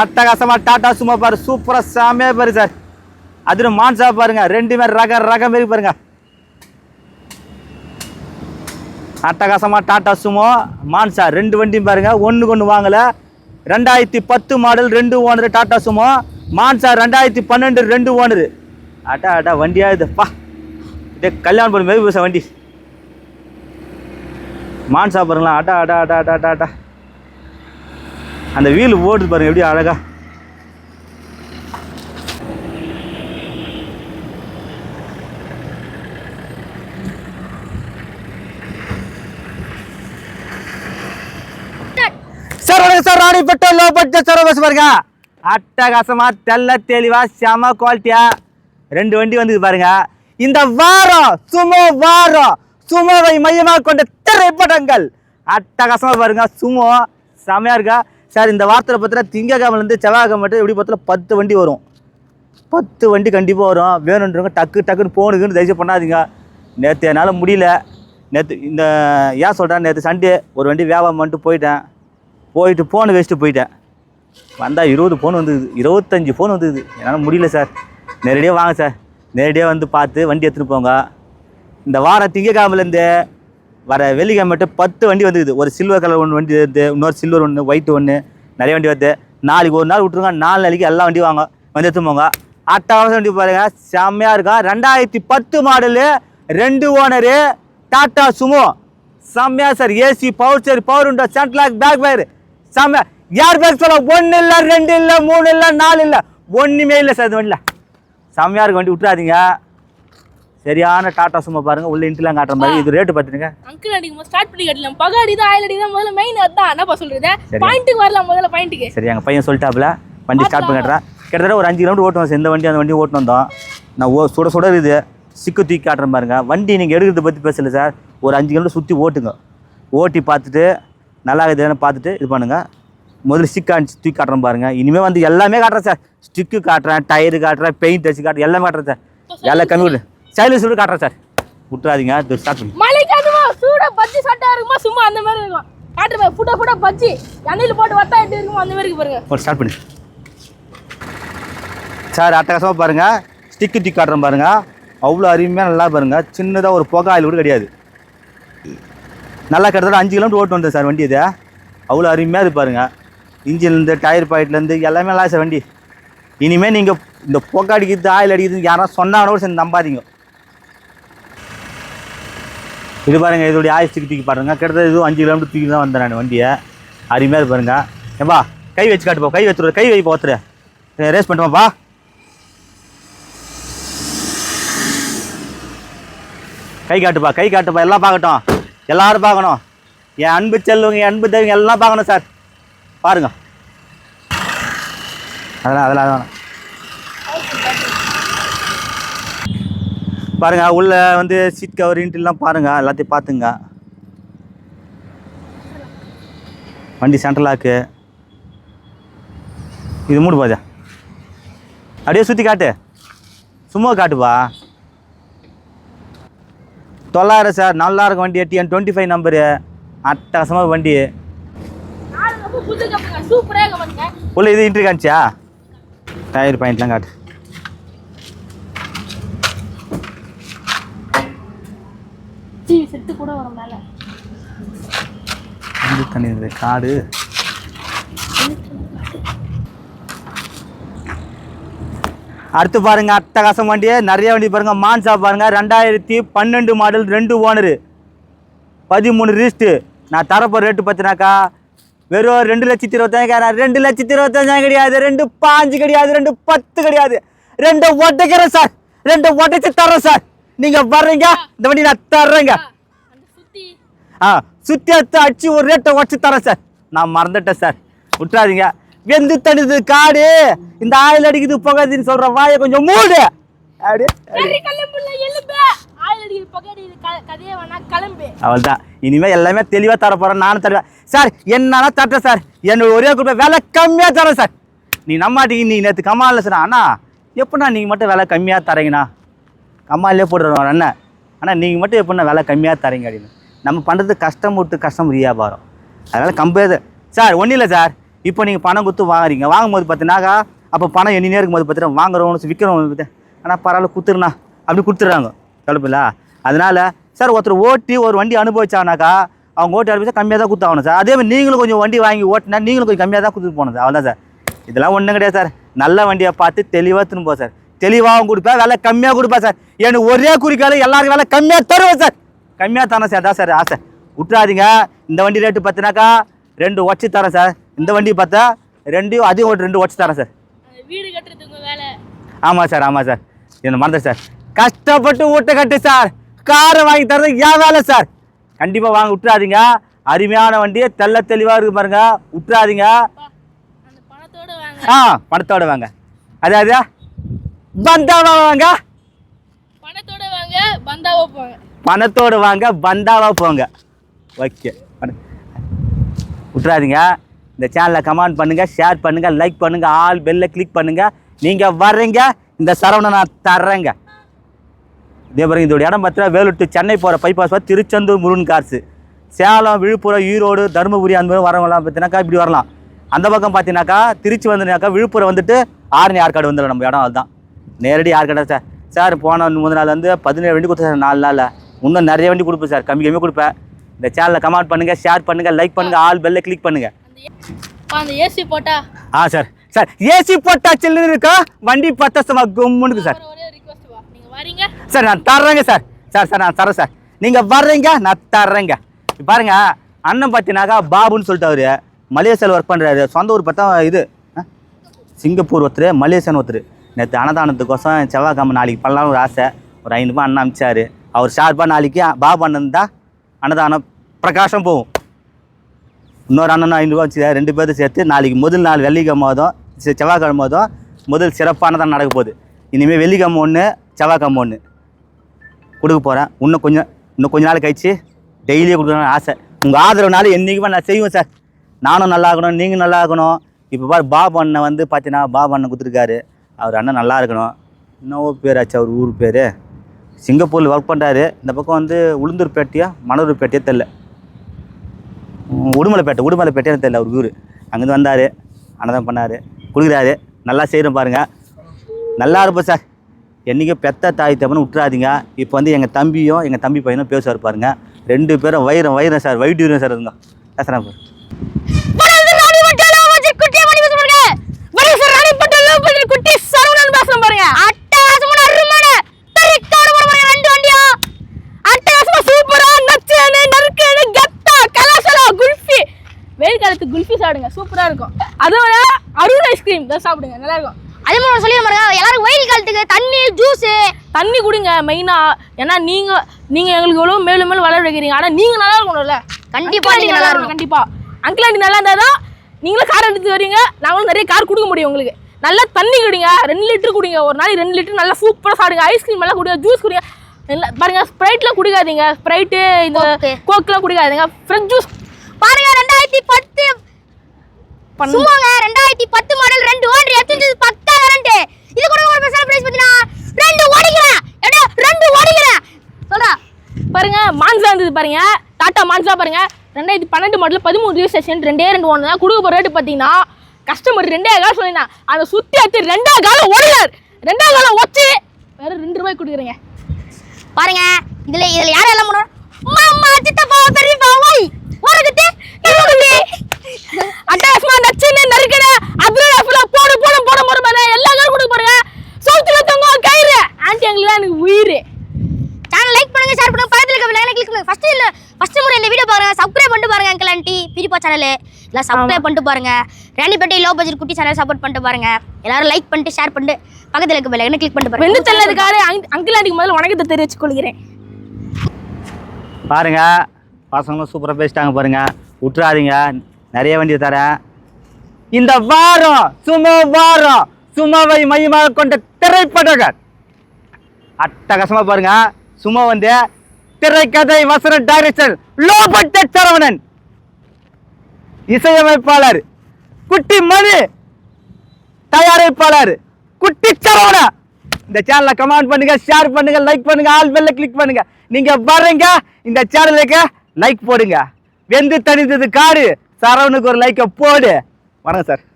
அட்டகாசமா டாட்டா சும்மா பாரு சூப்பரா செமையா பாரு சார் அதில் மான்சா பாருங்க ரெண்டுமே ரக ரக மாரி பாருங்க. அட்டகாசமா டாட்டா சுமோ மான்சா ரெண்டு வண்டியும் பாருங்க ஒண்ணுக்கு ஒன்று வாங்கல. ரெண்டாயிரத்தி பத்து மாடல் ரெண்டு ஓனர் டாட்டா சுமோ மான்சா ரெண்டாயிரத்தி பன்னெண்டு ரெண்டு ஓனர். அட்டா அட்டா வண்டியா இது? இதே கல்யாணம் பண்ண மாரி வண்டி. மான்சா பாருங்களா அட்டா அட்டா அட்டா அட்டா அட்டா அட்டா அந்த வீல் ஓடுது பாருங்க எப்படி அழகா. சார் வணக்கம் sir Ranipet low budget sir bus பாருங்க அட்டகாசமாக தெல்ல தெளிவாக செம குவாலிட்டியாக ரெண்டு வண்டி வந்து பாருங்க. இந்த வாரம் சுமோ வாரம் சுமோவை மையமாக கொண்ட திரைப்படங்கள். அட்டகாசமாக பாருங்க சுமோ செமையாக இருக்கா? சார் இந்த வாரத்தில் பார்த்தீங்கன்னா திங்கக்கிழமலேருந்து செவ்வாய்க்கிழமை மட்டும் எப்படி பார்த்தா பத்து வண்டி வரும். பத்து வண்டி கண்டிப்பாக வரும். வேணுன்றவங்க டக்கு டக்குன்னு போனுக்குன்னு தயவு பண்ணாதீங்க. நேற்று என்னால் முடியல. நேற்று இந்த ஏன் சொல்கிறேன் நேற்று சண்டே ஒரு வண்டி வியாபாரம் பண்ணிட்டு போயிட்டேன். போயிட்டு ஃபோனு வச்சுட்டு போயிட்டேன். வந்தால் இருபது ஃபோன் வந்துது. இருபத்தஞ்சி ஃபோன் வந்துது. என்னால் முடியல சார். நேரடியாக வாங்க சார். நேரடியாக வந்து பார்த்து வண்டி எடுத்துகிட்டு போங்க. இந்த வாரம் திங்கக்கிழமைலேருந்து வர வெள்ளிக்கிழமை மட்டும் பத்து வண்டி வந்துக்குது ஒரு சில்வர் கலர் ஒன்று வண்டி வருது இன்னொரு சில்வர் ஒன்று ஒயிட் ஒன்று நிறைய வண்டி வருது. நாளைக்கு ஒரு நாள் விட்ருங்க நாலு நாளைக்கு எல்லா வண்டி வாங்க வந்து எடுத்துப்போங்க அட்டகாசம் வண்டி பாருங்க செம்மையாக இருக்கும் ரெண்டாயிரத்தி பத்து மாடலு ரெண்டு ஓனரு டாட்டா சுமோ. செம்மையா சார் ஏசி பவர் சேர் power window central lock back fire செம்மையா யார் பேக் சொல்ல ஒன்று இல்லை ரெண்டு இல்லை மூணு இல்லை நாலு இல்லை ஒன்றுமே இல்லை சார் இந்த வண்டியில். செம்மையா இருக்க வண்டி விட்டுறாதீங்க. சரியான டாட்டா சும்மா பாருங்க உள்ள இன்ட்லாம் காட்டுற மாதிரி. இது ரேட்டு பார்த்துருங்க அங்கிள் அடிக்கும் ஸ்டார்ட் பண்ணி கட்டலாம் பகாடி தான் ஆயில் அடி தான் முதல்ல மெயின் அதான் என்னப்பா சொல்றது. பாயிண்ட்டுக்கு வரலாம் முதல்ல பாயிண்ட்டுக்கு சரி எங்கள் பையன் சொல்லிட்டாப்புல. வண்டி ஸ்டார்ட் பண்ணி கட்டுறேன் கிட்டத்தட்ட ஒரு அஞ்சு கிலோமீட்டர் ஓட்டுவோம் சார் இந்த வண்டி அந்த வண்டி ஓட்டு வந்தோம். நான் ஓ சுட சுட இருக்குது. சிக்கு தூக்கி காட்டுறேன் பாருங்க வண்டி நீங்கள் எடுக்கிறத பற்றி பேசல சார் ஒரு அஞ்சு கிலோமீட்டர் சுற்றி ஓட்டுங்க. ஓட்டி பார்த்துட்டு நல்லா இருக்குதுன்னு பார்த்துட்டு இது பண்ணுங்க. முதல்ல ஸ்டிக் அடிச்சு தூக்கி காட்டுறேன் பாருங்க. இனிமேல் வந்து எல்லாமே காட்டுறேன் சார் ஸ்டிக்கு காட்டுறேன் டயரு காட்டுறேன் பெயிண்ட் அடிச்சு காட்டுறேன் எல்லாமே காட்டுறேன் சார் எல்லாம் கம்மி சைலன்ஸ் விட்டு காட்டுறேன் சார். விட்டுறாதீங்க இது ஸ்டார்ட் பண்ணி. அதுமா சூட பஜ்ஜி சட்டா இருக்குமா? சும்மா அந்த மாதிரி இருக்கும். காட்டுறப்ப ஃபுட்ட ஃபுட்ட பஜ்ஜி. எண்ணெயில் போட்டு வத்தா எப்படி இருக்குமோ அந்த மாதிரி இருக்கு பாருங்க. ஒரு ஸ்டார்ட் பண்ணு. சார் அட்டகாசமாக பாருங்க. ஸ்டிக்கு தூக்கி காட்டுறேன் பாருங்க. அவ்வளோ அருமையாக நல்லா பாருங்க. சின்னதாக ஒரு புகை ஆயில் கூட கிடையாது. நல்லா கிட்டத்தட்ட அஞ்சு கிலோமீட்டர் ஓட்டு வந்தேன் சார் வண்டி இது. அவ்வளோ அருமையாக இது பாருங்க. இன்ஜின்லேருந்து டயர் பாயிண்ட்லேருந்து எல்லாமே நல்லா சார் வண்டி. இனிமேல் நீங்கள் இந்த புகை அடிக்கிறது ஆயில் அடிக்கிறது சொன்னாங்கன்னா கூட சேர்ந்து நம்பாதீங்க. இது பாருங்கள் இதோடைய ஆயில் தூக்கி பாருங்க. கிட்டத்தட்ட இதுவும் அஞ்சு கிலோமீட்டர் தூக்கி தான் வந்தேன் நான் வண்டியை. அருமையாக இது பாருங்க. ஏப்பா கை வச்சு காட்டுப்பா கை வச்சுரு கை வை போத்துரு ரேஸ் பண்ணிட்டுமாப்பா கை காட்டுப்பா கை காட்டுப்பா எல்லாம் பார்க்கட்டும். எல்லாரும் பார்க்கணும். என் அன்பு செல்லுவங்க என் அன்பு தேவைங்க எல்லாம் பார்க்கணும் சார். பாருங்க. அதெல்லாம் அதெல்லாம் அதெல்லாம். பாருங்க உள்ள வந்து சீட் கவர் இன்ட்டுலாம் பாருங்க எல்லாத்தையும் பார்த்துங்க. வண்டி சென்ட்ரல் லாக்கு இது மூடு பாஜா. அப்படியே சுற்றி காட்டு. சும்மா காட்டுப்பா தொள்ளாயிரம் சார் நல்லா இருக்கும் வண்டி டிஎன் டுவெண்ட்டி ஃபைவ் நம்பரு அட்டகாசமாக வண்டி உள்ள இது இன்ட்ரி காமிச்சியா? டயர் பாயிண்ட்லாம் காட்டு. டிவி செத்து கூட வரும் மேலே. வந்து தண்ணி காடு. அடுத்து பாருங்க அட்டகாசம் வண்டியை. நிறைய வண்டி பாருங்க மான்சா பாருங்க. ரெண்டாயிரத்தி பன்னெண்டு மாடல் ரெண்டு ஓனரு. பதிமூணு ரிஸ்ட்டு நான் தரப்போ ரேட்டு பார்த்தினாக்கா வெறும் ரெண்டு லட்சத்தி இருபத்தஞ்சாயிரம் ரெண்டு லட்சத்தி இருபத்தஞ்சாயிரம் கிடையாது. ரெண்டு பாஞ்சு கிடையாது. ரெண்டு பத்து கிடையாது. ரெண்டு ஒட்டைக்கிறேன் சார். ரெண்டு ஒட்டைச்சு தர்றேன் சார். நீங்கள் வர்றீங்க? இந்த வண்டி நான் தர்றேங்க. சுத்தி. ஆ சுற்றி எடுத்து அடிச்சு ஒரு ரேட்டை உடச்சி தரேன் சார். நான் மறந்துட்டேன் சார். விட்டுறாதீங்க. வெந்து தடுது காடு. இந்த ஆயில் அடிக்குது புகாதுன்னு சொல்ற வாயை கொஞ்சம் மூடு. அப்படி சரி கிளம்புல எலும்பு. ஆயில் அடிக்கிற பகாடி இது க- கதையே வேணா கிளம்பு அவள் தான் இனிமேல் எல்லாமே தெளிவாக தர போகிறேன் நானும் தருவேன். சார் என்னன்னா தட்டேன் சார். என்னோட ஒரே குரூப் விலை கம்மியாக தரேன் சார். நீ நம்மாட்டீங்க நீ நேற்று கமாலில் சார் அண்ணா எப்படிண்ணா நீங்கள் மட்டும் விலை கம்மியாக தரீங்கண்ணா? கம்மாலே போட்டுருவோம் அண்ணன் ஆனால் நீங்கள் மட்டும் எப்படிண்ணா விலை கம்மியாக தரீங்க அப்படின்னு. நம்ம பண்ணுறது கஷ்டம் விட்டு கஷ்டம் வியாபாரம். அதனால் கம்பேர் சார் ஒன்றும் இல்லை சார். இப்போ நீங்கள் பணம் கொடுத்து வாங்குறீங்க. வாங்கும்போது பார்த்தீங்கன்னாக்கா அப்போ பணம் எண்ணினே இருக்கும்போது பார்த்தீங்கன்னா வாங்குறவங்க விற்கிறவங்க ஆனால் பரவாயில்ல கொடுத்துருண்ணா. அப்படி கொடுத்துட்றாங்க. கலப்பில்ல அதனால் சார் ஒருத்தர் ஓட்டி ஒரு வண்டி அனுபவிச்சானாக்கா அவங்க ஓட்டி அனுபவிச்சா கம்மியாக தான் கொடுத்தாகணும் சார். அதே மாதிரி நீங்களும் கொஞ்சம் வண்டி வாங்கி ஓட்டினா நீங்களும் கொஞ்சம் கம்மியாக தான் கொடுத்துட்டு போகணும் சார். அவ்வளோதான் சார். இதெல்லாம் ஒன்றும் கிடையாது சார். நல்ல வண்டியை பார்த்து தெளிவாக திரும்ப சார். தெளிவாகவும் கொடுப்பேன் விலை கம்மியாக கொடுப்பேன் சார். எனக்கு ஒரே குறிக்கால எல்லாருக்கும் விலை கம்மியாக தருவேன் சார். கம்மியாக தரேன் சார் அதான் சார் ஆசை. விட்டுறாதீங்க. இந்த வண்டி ரேட்டு பார்த்தினாக்கா ரெண்டு உடச்சி தரேன் சார். இந்த வண்டி பார்த்தா ரெண்டையும் அதிகம் ஒரு ரெண்டு உடச்சி தரேன் சார். வீடு கட்டுறது உங்க வேலை. ஆமாம் சார் ஆமாம் சார். என்ன மறந்தேன் சார். கஷ்டப்பட்டு வீட்டை கட்டு சார். காரை வாங்கி தரது என் வேலை சார். கண்டிப்பாக வாங்க விட்டுறாதீங்க. அருமையான வண்டியை தெள்ள தெளிவாக இருக்கு பாருங்க. விட்டுறாதீங்க. ஆ பணத்தோட வாங்க. அதாவது பந்தாவா வாங்க. பணத்தோட வாங்க பந்தாவா போங்க. பணத்தோட வாங்க பந்தாவா போங்க. ஓகே. விட்டுறாதீங்க. இந்த சேனலை கமெண்ட் பண்ணுங்க ஷேர் பண்ணுங்க லைக் பண்ணுங்க ஆல் பெல்ல கிளிக் பண்ணுங்க. நீங்க வர்றீங்க இந்த சரவணை நான் தர்றேங்க. இதே பாருங்க இதோட இடம் பார்த்தா வேலூர் to சென்னை போகிற பைபாஸ் திருச்செந்தூர் முருகன் கார்ஸு. சேலம் விழுப்புரம் ஈரோடு தருமபுரி அந்த மாதிரி வரவங்களாம் பார்த்தீங்கன்னாக்கா இப்படி வரலாம். அந்த பக்கம் பார்த்தீங்கன்னாக்கா திருச்சி வந்துனாக்கா விழுப்புரம் வந்துட்டு ஆரணி ஆற்காடு வந்துடும் நம்ம இடம் அதுதான் நேரடி ஆற்காடு சார்? சார் போன முதல் நாள் வந்து பதினேழு வண்டி கொடுத்தேன் சார் நாலு நாளில். இன்னும் நிறைய வண்டி கொடுப்பேன் சார். கம்மி கம்மி கொடுப்பேன். இந்த சேனலில் கமெண்ட் பண்ணுங்கள் ஷேர் பண்ணுங்கள் லைக் பண்ணுங்கள் ஆல் பெல்லை கிளிக் பண்ணுங்கள் அந்த ஏசி போட்டா? ஆ சார். சார் ஏசி போட்டா சில்லுன்னு இருக்கா? வண்டி பத்தசமா கும்முன்னு சார். சார் நான் தர்றேங்க சார். சார் சார் நான் தரேன் சார். நீங்கள் வர்றீங்க நான் தர்றேங்க. பாருங்க அண்ணன் பார்த்தீங்கன்னாக்கா பாபுன்னு சொல்லிட்டு அவரு மலேசியாவில் ஒர்க் பண்ணுறாரு சொந்த ஊர் பார்த்தா இது? சிங்கப்பூர் ஒருத்தர் மலேசியன் ஒருத்தர். நேற்று அன்னதானத்துக்கோசம் செவ்வாய்க்கிழமை நாளைக்கு பண்ணலாம்னு ஒரு ஆசை. ஒரு ஐநூறுபா அண்ணன் அமிச்சாரு. அவர் ஷார்ப்பாக நாளைக்கு பாபு அண்ணன் தான் அன்னதானம் பிரகாசம் போகும். இன்னொரு அண்ணனும் ஐநூறுபா வச்சு ரெண்டு பேர்த்து சேர்த்து நாளைக்கு முதல் நாள் வெள்ளிக்கிழமை மோதும் செவ்வாய்க்கிழமை மோதும் முதல் சிறப்பானதான் நடக்க போகுது. இனிமேல் வெள்ளிக்கிழமை ஒன்று செவ்வாய்க்கிழமை ஒன்று கொடுக்க போகிறேன் இன்னும் கொஞ்சம் இன்னும் கொஞ்ச நாள் கழிச்சு டெய்லியும் கொடுக்கணும்னு ஆசை. உங்கள் ஆதரவுனால என்றைக்குமே நான் செய்வேன் சார். நானும் நல்லா இருக்கணும் நீங்கள் நல்லா இருக்கணும். இப்போ பாரு பாபு அண்ணன் வந்து பார்த்தீங்கன்னா பாபு அண்ணன் கொடுத்துருக்காரு. அவர் அண்ணன் நல்லா இருக்கணும். இன்னும் பேர் ஆச்சு அவர் ஊர் பேர். சிங்கப்பூரில் ஒர்க் பண்ணுறாரு இந்த பக்கம் வந்து உளுந்தூர்பேட்டையா மணலூர்பேட்டையா தெரில உடுமலைப்பேட்டை உடுமலைப்பேட்டைன்னு தெரில அவர் ஊர். அங்கேருந்து வந்தார். அன்னதான் பண்ணார். கொடுக்குறாரு நல்லா செய்கிறோம் பாருங்கள் நல்லா இருப்போம் சார். என்றைக்கும் பெத்த தாய் தப்பன்னு விட்டுறாதீங்க. இப்போ வந்து எங்கள் தம்பியும் எங்கள் தம்பி பையனும் பேசுவார் பாருங்கள் ரெண்டு பேரும் வைரம் வைரம் சார் வைட் வீரம் சார் இருந்தோம் பேசுகிறேன் பாரு குட்டி சரவணன் பேசுறேன் பாருங்க அட்டகாசமான அருமையான தரிக்கான பாருங்க ரெண்டு வண்டியும் அட்டகாசமா சூப்பரா நச்சுன்னு நறுக்குன்னு கெத்தா கலாசலா குல்ஃபி காலத்துக்கு குல்ஃபி சாப்பிடுங்க. சூப்பரா இருக்கும். அதோட அருண் ஐஸ்கிரீம் தான் சாப்பிடுங்க. நல்லா இருக்கும். அதே மாதிரி சொல்லி பாருங்க எல்லாரும் வெயில் காலத்துக்கு தண்ணி ஜூஸ் தண்ணி குடிங்க மெயினா ஏன்னா நீங்க நீங்க எங்களுக்கு எவ்வளவு மேலும் மேலும் வளர வைக்கிறீங்க. ஆனா நீங்க நல்லா இருக்கணும்ல கண்டிப்பா Uncle நீங்க aunty நல்லா இருக்கணும். கண்டிப்பா. அங்கிள் ஆண்டி நல்லா இருந்தா தான் நீங்களும் கார் எடுத்து வரீங்க நாங்களும் நிறைய கார் கொடுக்க முடியும் உங்களுக்கு. நல்லா தண்ணி குடிங்க. ரெண்டு லிட்டர் குடிங்க. ஒரு நாளைக்கு ரெண்டு லிட்டர் நல்லா சூப்பரா சாப்பிடுங்க. ஐஸ்கிரீம் எல்லாம் குடிங்க. ஜூஸ் குடிங்க. பாருங்க ஸ்ப்ரைட்லாம் குடிக்காதீங்க. ஸ்ப்ரைட்டு இந்த Coke. கோக்லாம் குடிக்காதீங்க. ஃப்ரெஷ் ஜூஸ் பாருங்க சும்மாங்க ரெண்டாயிரத்தி பத்து மாடல் ரெண்டு ஓடி எடுத்து பத்தா கரண்ட் இது கூட ஒரு பெருசான பிரைஸ் பார்த்தீங்கன்னா ரெண்டு ஓடிக்கிறேன் எடா ரெண்டு ஓடிக்கிறேன் சொல்றா. பாருங்க மான்சா இருந்தது பாருங்க. டாடா மான்சா பாருங்க. ரெண்டாயிரத்தி பன்னெண்டு மாடல் பதிமூணு ரிஜிஸ்ட்ரேஷன் ரெண்டே ரெண்டு ஒன்று தான். கொடுக்க போகிற ரேட்டு பார்த்தீங்கன்னா கஸ்டமர் ரெண்டே காலம் சொல்லினா அந்த சுற்றி எடுத்து ரெண்டா காலம் ஓடுறார். ரெண்டா காலம் ஒச்சு வேற ரெண்டு ரூபாய் கொடுக்குறீங்க. பாருங்க இதுல இதுல யார் எல்லாம் பண்ணுவோம் மாமா சித்தப்பா பெரியப்பா ஓய் ஓடுகிட்டு அட்டாஸ்மா நச்சுன்னு நறுக்கட அதுல போடு போடு போட போட பாருங்க எல்லா காலம் கொடுக்க போறீங்க சவுத்துல தங்க கயிறு. ஆண்டி எங்களுக்கு எனக்கு உயிர். சேனல் லைக் பண்ணுங்க ஷேர் பண்ணுங்க பக்கத்துல இருக்க பெல் கிளிக் பண்ணுங்க. ஃபர்ஸ்ட் இல்ல ஃபர்ஸ்ட் முறை இந்த வீடியோ பாருங்க. சப்ஸ்கிரைப் பண்ணிட்டு பாருங்க அங்கிள் ஆண்டி பிரிப்பா சேனல் எல்லாம் சப்ஸ்கிரைப் பண்ணிட்டு பாருங்க. ராணிப்பேட்டை லோ பட்ஜெட் குட்டி சேனல் சப்போர்ட் பண்ணிட்டு பாருங்க. எல்லாரும் லைக் பண்ணிட்டு ஷேர் பண்ணிட்டு பக்கத்துல இருக்க பெல் கிளிக் பண்ணிட்டு பாருங்க. வெந்து தள்ளதுக்காரு அங்கிள் ஆண்டிக்கு முதல்ல வணக்கத்தை தெரிவித்துக் கொள்கிறேன் பாருங்க பசங்களும் சூப்பராக பேசிட்டாங்க பாருங்க. விட்டுறாதீங்க நிறைய வண்டி தரேன். இந்த வாரம் சுமோ வாரம் சும்மாவை மையமாக கொண்ட திரைப்படங்கள் அட்டகாசமா பாருங்க. சும்மா வந்து திரைக்கதை வசன டைரக்டர் லோ சரவணன் இசையமைப்பாளர் குட்டி மணி. தயாரிப்பாளர் குட்டி சரவணன் இந்த சேனலை கமெண்ட் பண்ணுங்க ஷேர் பண்ணுங்க லைக் பண்ணுங்க ஆல் பெல்ல கிளிக் பண்ணுங்க. நீங்க வர்றீங்க இந்த சேனலுக்கு லைக் போடுங்க. வெந்து தணிந்தது காடு. சரவணுக்கு ஒரு லைக்கை போடு. வணக்கம் சார்.